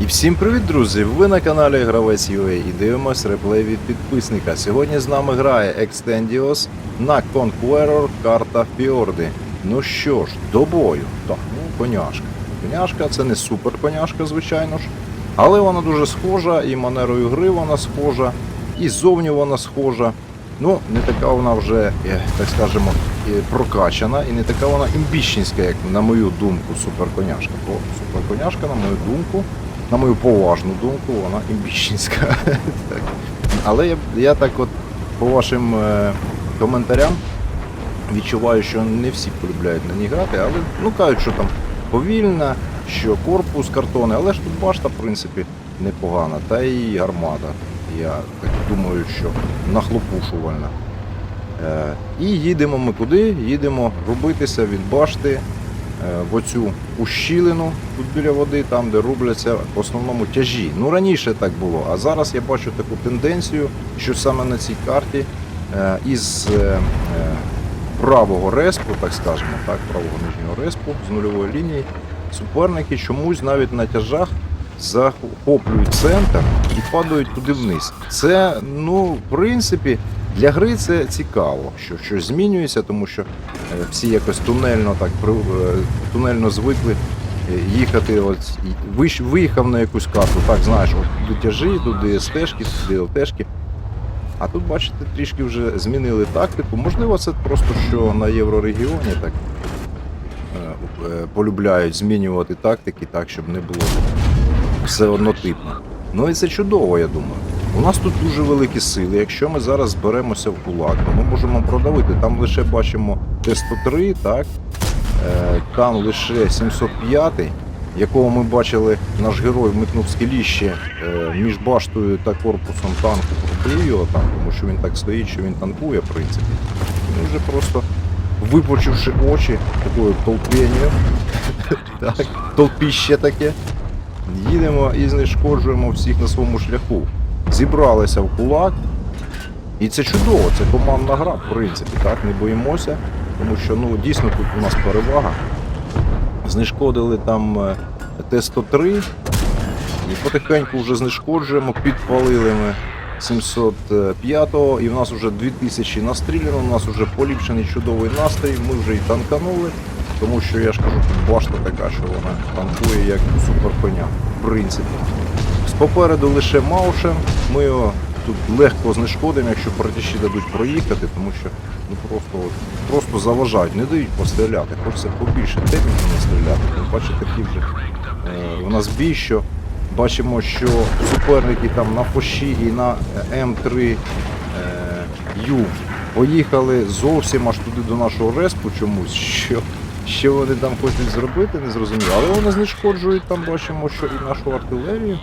І всім привіт, друзі! Ви на каналі Гравець UA і дивимось реплей від підписника. Сьогодні з нами грає Extendios на Conqueror карта Фіорди. Ну що ж, до бою. Так, ну коняшка. Коняшка це не супер коняшка, звичайно ж. Але вона дуже схожа, і манерою гри вона схожа, і зовні вона схожа. Ну, не така вона вже, е, так скажемо, е, прокачана, і не така вона імбіщенська, як на мою думку, суперконяшка. Бо суперконяшка, на мою думку, на мою поважну думку, вона імбіщенська. Але я, я так от по вашим е, коментарям відчуваю, що не всі полюбляють на ній грати, але ну кажуть, що там повільна, що корпус картони, але ж тут башта, в принципі, непогана, та і гармата. Я так думаю, що нахлопушувальна. Е, і їдемо ми куди? Їдемо робитися від башти в оцю ущілину тут біля води, там, де рубляться в основному тяжі. Ну раніше так було, а зараз я бачу таку тенденцію, що саме на цій карті е, із е, е, правого респу, так скажемо, так, правого нижнього респу з нульової лінії, суперники чомусь навіть на тяжах захоплюють центр і падають туди вниз. Це, ну, в принципі, для гри це цікаво, що щось змінюється, тому що е, всі якось тунельно так е, тунельно звикли е, їхати. От, виїхав на якусь карту, так знаєш, от туди тяжі, туди СТшки, туди ЛТшки. А тут, бачите, трішки вже змінили тактику. Можливо, це просто що на Єврорегіоні так полюбляють змінювати тактики так, щоб не було все однотипно. Ну і це чудово, я думаю. У нас тут дуже великі сили. Якщо ми зараз зберемося в кулак, то ми можемо продавити. Там лише бачимо Т-103, так? Е, там лише 705, якого ми бачили, наш герой вмикнув скеліще між баштою та корпусом танку, пробив його там, тому що він так стоїть, що він танкує, в принципі. Він вже просто випучивши очі, такою толпенню, так, толпіще таке. Їдемо і знешкоджуємо всіх на своєму шляху. Зібралися в кулак. І це чудово, це командна гра, в принципі, так, не боїмося, тому що ну, дійсно тут у нас перевага. Знешкодили там е, Т-103 і потихеньку вже знешкоджуємо, підпалили ми 705-го, і в нас вже 2000 настріляно, у нас вже поліпшений чудовий настрій, ми вже і танканули, тому що я ж кажу, тут башта така, що вона танкує як суперконя, в принципі. Попереду лише Маушен, ми його тут легко знешкодимо, якщо братіші дадуть проїхати, тому що ну, просто, просто заважають, не дають постріляти. Хочеться побільше техніки настріляти. Тим паче такі вже е, у нас бій, що бачимо, що суперники там на Фоші і на М3 е, Ю поїхали зовсім аж туди до нашого респу чомусь. Що, що вони там хочуть зробити, не зрозуміло. Але вони знешкоджують там, бачимо, що і нашу артилерію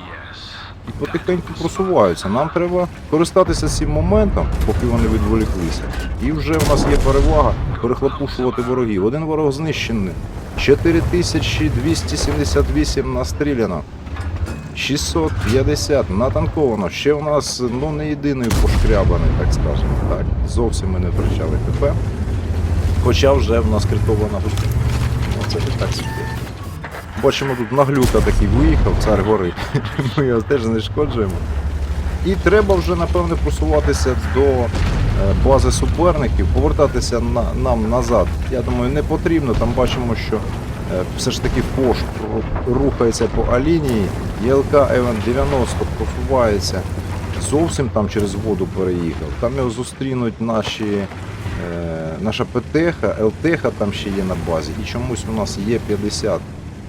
потихеньку просуваються. Нам треба користатися цим моментом, поки вони відволіклися. І вже в нас є перевага перехлопушувати ворогів. Один ворог знищений. 4278 настріляно. 650 натанковано. Ще в нас ну не єдиний пошкрябаний, так скажемо. Так, зовсім ми не втрачали ТП. Хоча вже в нас критована. Ну, Це так собі. Бачимо, тут наглюка такий виїхав, цар гори. Ми його теж знешкоджуємо. І треба вже, напевне, просуватися до е, бази суперників, повертатися на, нам назад. Я думаю, не потрібно. Там бачимо, що е, все ж таки Фош рухається по А-лінії, ЄЛК Евен 90 просувається. Зовсім там через воду переїхав. Там його зустрінуть наші, е, наша ПТХ, ЛТХ там ще є на базі. І чомусь у нас є 50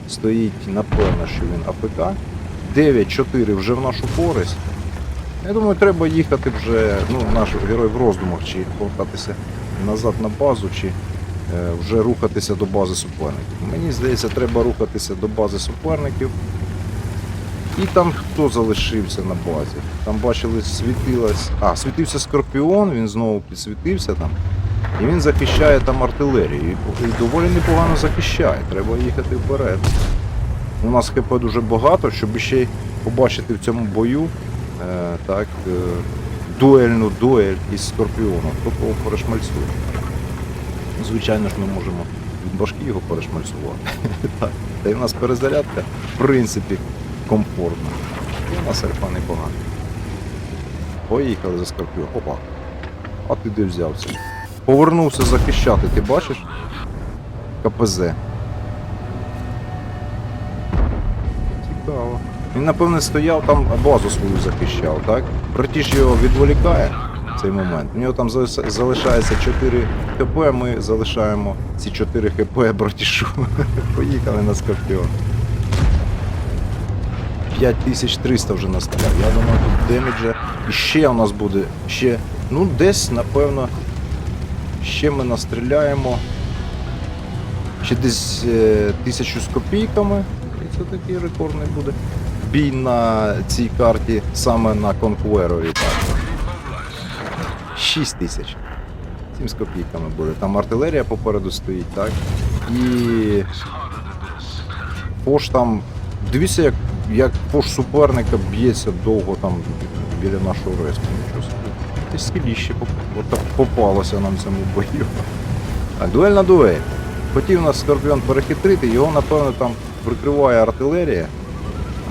стоїть, напевно, що він АПК. 9-4 вже в нашу користь. Я думаю, треба їхати вже, ну, наш герой в роздумах, чи повертатися назад на базу, чи е, вже рухатися до бази суперників. Мені здається, треба рухатися до бази суперників. І там хто залишився на базі? Там бачили, світилась. А, світився Скорпіон, він знову підсвітився там. І він захищає там артилерію. І, доволі непогано захищає. Треба їхати вперед. У нас ХП дуже багато, щоб ще й побачити в цьому бою е, так, е, дуельну дуель із Скорпіоном. Хто кого перешмальцює. Звичайно ж, ми можемо від башки його перешмальцювати. Та й у нас перезарядка, в принципі, комфортно. І у нас альфа непогана. Поїхали за Скорпіон. Опа. А ти де взявся? Повернувся захищати, ти бачиш? КПЗ. Цікаво. Він, напевне, стояв там базу свою захищав, так? Братіж його відволікає в цей момент. У нього там залишається 4 хп, ми залишаємо ці 4 хп братішу. Поїхали на Скорпіон. 5300 вже настріляв. Я думаю, тут деміджа. І ще у нас буде. Ще. Ну, десь, напевно. Ще ми настріляємо. Ще десь е, тисячу з копійками. І це такий рекордний буде. Бій на цій карті саме на Конкуерові. Так. 6 тисяч. 7 з копійками буде. Там артилерія попереду стоїть, так? І. Пош там. Дивіться, як, як пош суперника б'ється довго там біля нашого ресту. Собі. Скіліще попалося нам в цьому бою. А дуель на дуель. Хотів нас Скорпіон перехитрити, його, напевно, там прикриває артилерія.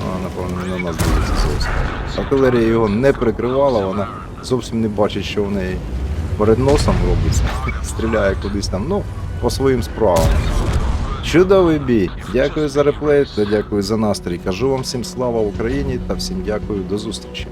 Вона, напевно, не на нас дивиться зовсім. Артилерія його не прикривала, вона зовсім не бачить, що в неї перед носом робиться. Стріляє кудись там, ну, по своїм справам. Чудовий бій. Дякую за реплей та дякую за настрій. Кажу вам всім слава Україні та всім дякую до зустрічі.